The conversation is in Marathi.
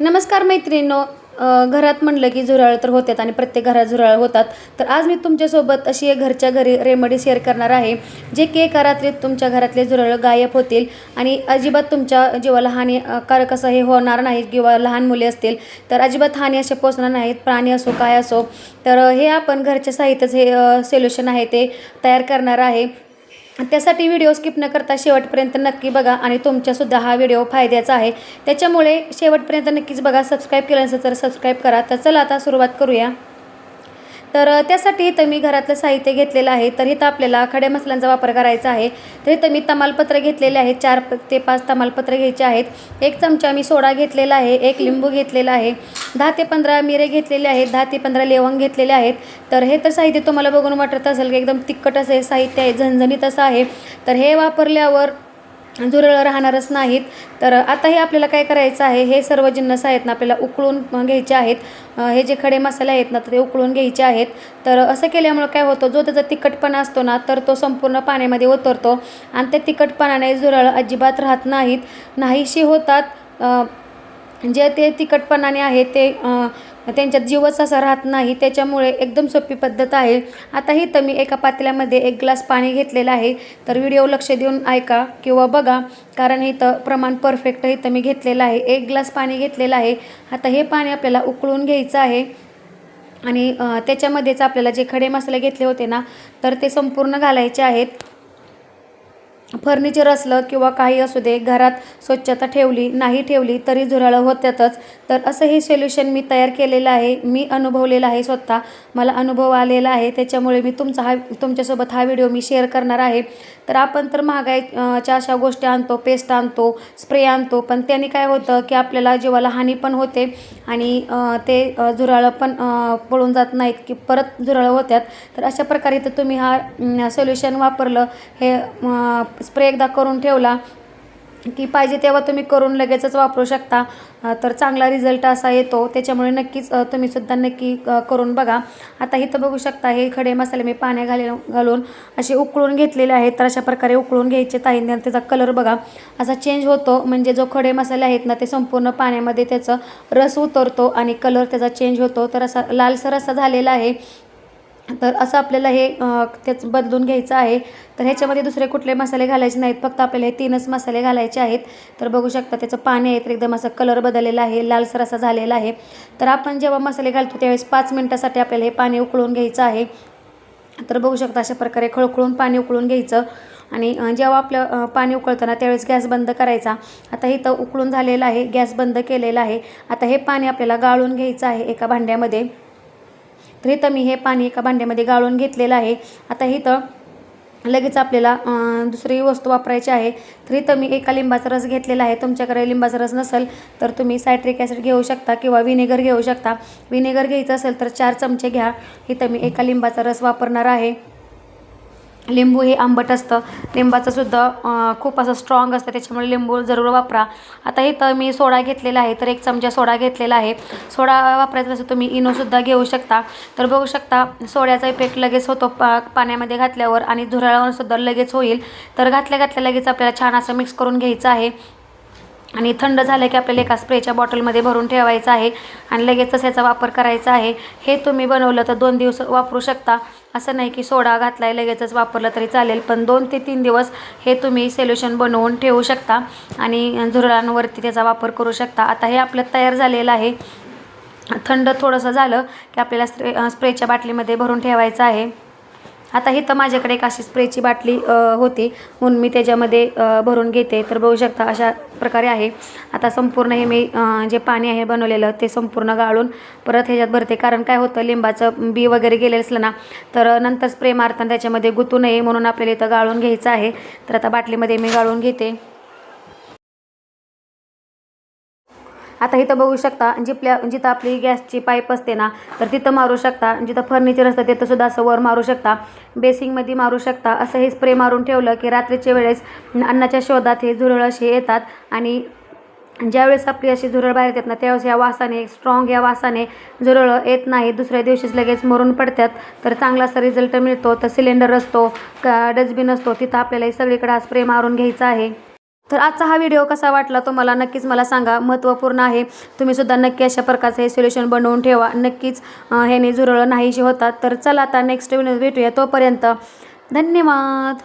नमस्कार मैत्रिणींनो. घरात म्हणलं की झुराळ तर होतात आणि प्रत्येक घरात झुराळ होतात. तर आज मी तुमच्यासोबत अशी एक घरच्या घरी रेमेडी शेअर करणार आहे जे की एका रात्रीत तुमच्या घरातले झुराळ गायब होतील आणि अजिबात तुमच्या जीवाला हानिकारक असं हे होणार नाही किंवा लहान मुले असतील तर अजिबात हानी असे पोचणार नाहीत प्राणी असो काय असो. तर हे आपण घरच्या साहित्याचं हे सोल्युशन आहे ते तयार करणार आहे. त्यासाठी व्हिडिओ स्किप न करता शेवटपर्यंत नक्की बघा आणि तुमच्यासुद्धा हा व्हिडिओ फायद्याचा आहे. त्याच्यामुळे शेवटपर्यंत नक्कीच बघा सबस्क्राईब केलं नसेल तर सबस्क्राईब करा तर चला आता सुरुवात करूया. तर त्यासाठी इथं मी घरातलं साहित्य घेतलेलं आहे. तर इथं आपल्याला खड्या मसाल्यांचा वापर करायचा आहे. तर इथं मी तमालपत्र घेतलेले आहेत. चार ते पाच तमालपत्र घ्यायचे आहेत. एक चमचा मी सोडा घेतलेला आहे. एक लिंबू घेतलेला आहे. दहा ते पंधरा मिरे घेतलेले आहेत. दहा ते पंधरा लेवंग घेतलेले आहेत. तर हे तर साहित्य तुम्हाला बघून वाटत असेल की एकदम तिखट असं हे साहित्य आहे झणझणीत असं आहे. तर हे वापरल्यावर झुरळ राहणारच नाहीत. तर आता हे आपल्याला काय करायचं आहे? हे सर्व जिन्नस आहेत ना आपल्याला उकळून घ्यायचे आहेत. हे जे खडे मसाले आहेत ना तर ते उकळून घ्यायचे आहेत. तर असं केल्यामुळं काय होतं? जो त्याचा तिखटपणा असतो ना तर तो संपूर्ण पाण्यामध्ये उतरतो आणि त्या तिखटपणाने झुरळ अजिबात राहत नाहीत. नाहीशी होतात. जे ते तिखटपणाने आहे ते त्यांच्यात जीवच असा राहत नाही. त्याच्यामुळे एकदम सोपी पद्धत आहे. आता ही तर मी एका पातेल्यामध्ये एक ग्लास पाणी घेतलेलं आहे. तर व्हिडिओ लक्ष देऊन ऐका किंवा बघा. कारण इथं प्रमाण परफेक्ट इथं मी घेतलेलं आहे. एक ग्लास पाणी घेतलेलं आहे. आता हे पाणी आपल्याला उकळून घ्यायचं आहे. आणि त्याच्यामध्येच आपल्याला जे खडे मसाले घेतले होते ना तर ते संपूर्ण घालायचे आहेत. फर्निचर असलं किंवा काही असू दे घरात स्वच्छता ठेवली नाही ठेवली तरी झुरळं होत्यातच. तर असं हे सोल्युशन मी तयार केलेलं आहे. मी अनुभवलेलं आहे स्वतः. मला अनुभव आलेला आहे. त्याच्यामुळे मी तुमचा हा तुमच्यासोबत हा व्हिडिओ मी शेअर करणार आहे. तर आपण तर महागाईच्या अशा गोष्टी आणतो पेस्ट आणतो स्प्रे आणतो पण त्याने काय होतं की आपल्याला जीवाला हानी पण होते आणि ते झुराळं पण पळून जात नाहीत की परत झुरळं होत्यात. तर अशा प्रकारे तर तुम्ही हा सोल्युशन वापरलं. हे स्प्रे एकदा करून ठेवला की पाहिजे तेव्हा तुम्ही करून लगेचच वापरू शकता. तर चांगला रिझल्ट असा येतो. त्याच्यामुळे नक्कीच तुम्ही तुम्हीसुद्धा नक्की करून बघा. आता इथं बघू शकता हे खडे मसाले मी पाण्या घाले घालून असे उकळून घेतलेले आहेत. तर अशा प्रकारे उकळून घ्यायचे ताईंनी आणि त्याचा कलर बघा. असा चेंज होतो. म्हणजे जो खडे मसाले आहेत ना ते संपूर्ण पाण्यामध्ये त्याचं रस उतरतो आणि कलर त्याचा चेंज होतो. तर असा लालसर असा झालेला आहे. तर असं आपल्याला हे त्याच बदलून घ्यायचं आहे. तर ह्याच्यामध्ये दुसरे कुठले मसाले घालायचे नाहीत. फक्त आपल्याला हे तीनच मसाले घालायचे आहेत. तर बघू शकता त्याचं पाणी आहे तर एकदम असं कलर बदललेला आहे लालसर असा झालेला आहे. तर आपण जेव्हा मसाले घालतो त्यावेळेस पाच मिनटासाठी आपल्याला हे पाणी उकळून घ्यायचं आहे. तर बघू शकता अशा प्रकारे खळखळून पाणी उकळून घ्यायचं. आणि जेव्हा आपलं पाणी उकळताना त्यावेळेस गॅस बंद करायचा. आता इथं उकळून झालेलं आहे गॅस बंद केलेला आहे. आता हे पाणी आपल्याला गाळून घ्यायचं आहे एका भांड्यामध्ये. तर इथं मी हे पाणी एका भांड्यामध्ये गाळून घेतलेलं आहे. आता इथं लगेच आपल्याला दुसरी वस्तू वापरायची आहे. तर इथं मी एका लिंबाचा रस घेतलेला आहे. तुमच्याकडे लिंबाचा रस नसेल तर तुम्ही सायट्रिक ॲसिड घेऊ शकता किंवा विनेगर घेऊ शकता. विनेगर घ्यायचं असेल तर चार चमचे घ्या. इथं मी एका लिंबाचा रस वापरणार आहे. लिंबू हे आंबट असतं. लिंबाचंसुद्धा खूप असं स्ट्रॉंग असतं. त्याच्यामुळे लिंबू जरूर वापरा. आता इथं मी सोडा घेतलेला आहे तर एक चमचा सोडा घेतलेला आहे. सोडा वापरायचा असं तुम्ही इनोसुद्धा घेऊ शकता. तर बघू शकता सोड्याचा इफेक्ट लगेच होतो पा पाण्यामध्ये घातल्यावर आणि झुरळावर सुद्धा लगेच होईल. तर घातल्या घातल्या लगेच आपल्याला छान असं मिक्स करून घ्यायचं आहे. आणि थंड झालं की आपल्याला एका स्प्रेच्या बॉटलमध्ये भरून ठेवायचं आहे. आणि लगेचच ह्याचा वापर करायचा आहे. हे तुम्ही बनवलं तर दोन दिवस वापरू शकता. असं नाही की सोडा घातला आहे लगेचच वापरलं तरी चालेल पण दोन ते तीन दिवस हे तुम्ही सोल्युशन बनवून ठेवू शकता आणि झुरळांवरती त्याचा वापर करू शकता. आता हे आपलं तयार झालेलं आहे. थंड थोडंसं झालं की आपल्याला स्प्रे स्प्रेच्या बाटलीमध्ये भरून ठेवायचं आहे. आता इथं माझ्याकडे एक अशी स्प्रेची बाटली होती. म्हणून मी त्याच्यामध्ये भरून घेते. तर बघू शकता अशा प्रकारे आहे. आता संपूर्ण हे मी जे पाणी आहे बनवलेलं ते संपूर्ण गाळून परत ह्याच्यात भरते. कारण काय होतं लिंबाचं बी वगैरे गेलेलं असलं ना तर नंतर स्प्रे मारताना त्याच्यामध्ये गुतू नये म्हणून आपल्याला इथं गाळून घ्यायचं आहे. तर आता बाटलीमध्ये मी गाळून घेते. आता इथं बघू शकता जिथल्या जिथं आपली गॅसची पाईप असते ना तर तिथं मारू शकता. जिथं फर्निचर असतं तिथं सुद्धा असं वर मारू शकता. बेसिंगमध्ये मारू शकता. असं हे स्प्रे मारून ठेवलं की रात्रीच्या वेळेस अन्नाच्या शोधात हे झुरळ असे येतात आणि ज्यावेळेस आपली अशी झुरळ बाहेर येतात ना त्यावेळेस या वासाने स्ट्रॉंग या वासाने झुरळ येत नाही. दुसऱ्या दिवशीच लगेच मरून पडतात. तर चांगला असा रिझल्ट मिळतो. तर सिलेंडर असतो का डस्टबिन असतो तिथं आपल्याला सगळीकडे हा स्प्रे मारून घ्यायचा आहे. तर आजचा हा व्हिडिओ कसा वाटला तो मला नक्कीच मला सांगा. महत्त्वपूर्ण आहे. तुम्हीसुद्धा नक्की अशा प्रकारचं हे सोल्युशन बनवून ठेवा. नक्कीच अं, ह्याने झुरळं नाहीशी होतात. तर चला आता नेक्स्ट व्हिडिओ भेटूया तोपर्यंत. धन्यवाद.